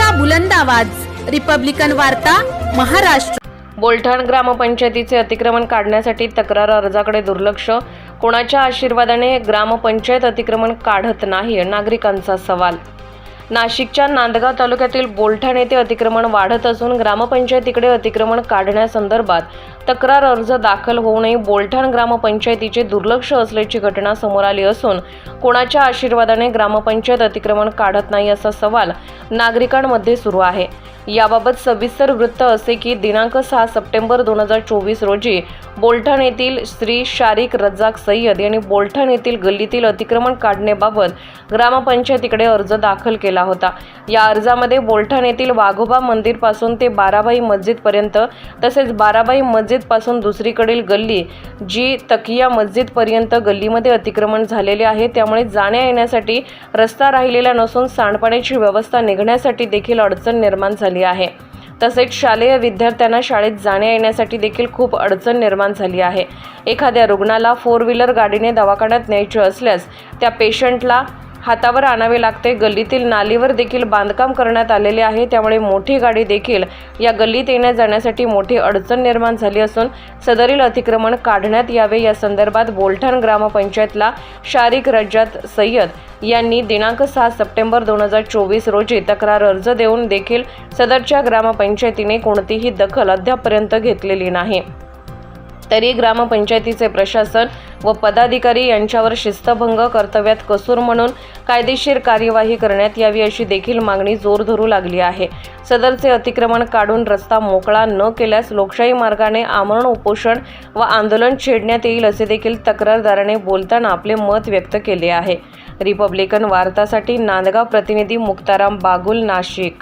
लोकशाहीचा बुलंद आवाज. रिपब्लिकन वार्ता महाराष्ट्र. बोलठाण ग्रामपंचायतीचे अतिक्रमण काढण्यासाठी तक्रार अर्जाकडे दुर्लक्ष. कोणाच्या आशीर्वादाने ग्रामपंचायत अतिक्रमण काढत नाही नागरिकांचा सवाल. नाशिकच्या नांदगाव तालुक्यातील बोलठाण येथे अतिक्रमण वाढत असून ग्रामपंचायतीकडे अतिक्रमण काढण्यासंदर्भात तक्रार अर्ज दाखल होऊनही बोलठाण ग्रामपंचायतीचे दुर्लक्ष असल्याची घटना समोर आली असून कोणाच्या आशीर्वादाने ग्रामपंचायत अतिक्रमण काढत नाही असा सवाल नागरिकांमध्ये सुरू आहे. याबाबत सविस्तर वृत्त असे की दिनांक सहा सप्टेंबर दोन हजार चोवीस रोजी बोलठाण येथील श्री शारिक रज्जाक सय्यद यांनी बोलठाण येथील गल्लीतील अतिक्रमण काढण्याबाबत ग्रामपंचायतीकडे अर्ज दाखल केला होता. या अर्जामध्ये बोलठाण येथील वाघोबा मंदिरपासून ते बाराबाई मस्जिदपर्यंत तसेच बाराबाई मस्जिदपासून दुसरीकडील गल्ली जी तकिया मस्जिदपर्यंत गल्लीमध्ये अतिक्रमण झालेले आहे त्यामुळे जाण्या येण्यासाठी रस्ता राहिलेला नसून सांडपाण्याची व्यवस्था निघण्यासाठी देखील अडचण निर्माण झाली आहे. तसेच शालेय विद्यार्थ्यांना शाळेत जाण्या येण्यासाठी देखील खूप अडचण निर्माण झाली आहे. एखाद्या रुग्णाला फोर व्हीलर गाडीने दवाखान्यात न्यायचे असल्यास त्या पेशंटला हातावर आणावे लागते. गल्लीतील नालीवर देखील बांधकाम करण्यात आलेले आहे. त्यामुळे मोठी गाडी देखील या गल्लीत येण्या जाण्यासाठी मोठी अडचण निर्माण झाली असून सदरील अतिक्रमण काढण्यात यावे. या संदर्भात बोलठाण ग्रामपंचायतला शारिक रज्जात सय्यद यांनी दिनांक सहा सप्टेंबर दोन हजार चोवीस रोजी तक्रार अर्ज देऊन देखील सदरच्या ग्रामपंचायतीने कोणतीही दखल अद्यापपर्यंत घेतलेली नाही. तरी ग्रामपंचायतीचे प्रशासन व पदाधिकारी यांच्यावर शिस्तभंग कर्तव्यात कसूर म्हणून कायदेशीर कार्यवाही करण्यात यावी अशी देखील मागणी जोर धरू लागली आहे. सदरचे अतिक्रमण काढून रस्ता मोकळा न केल्यास लोकशाही मार्गाने आमरण उपोषण व आंदोलन छेडण्यात येईल असे देखील तक्रारदाराने बोलताना आपले मत व्यक्त केले आहे. रिपब्लिकन वार्तासाठी नांदगाव प्रतिनिधी मुक्ताराम बागुल नाशिक.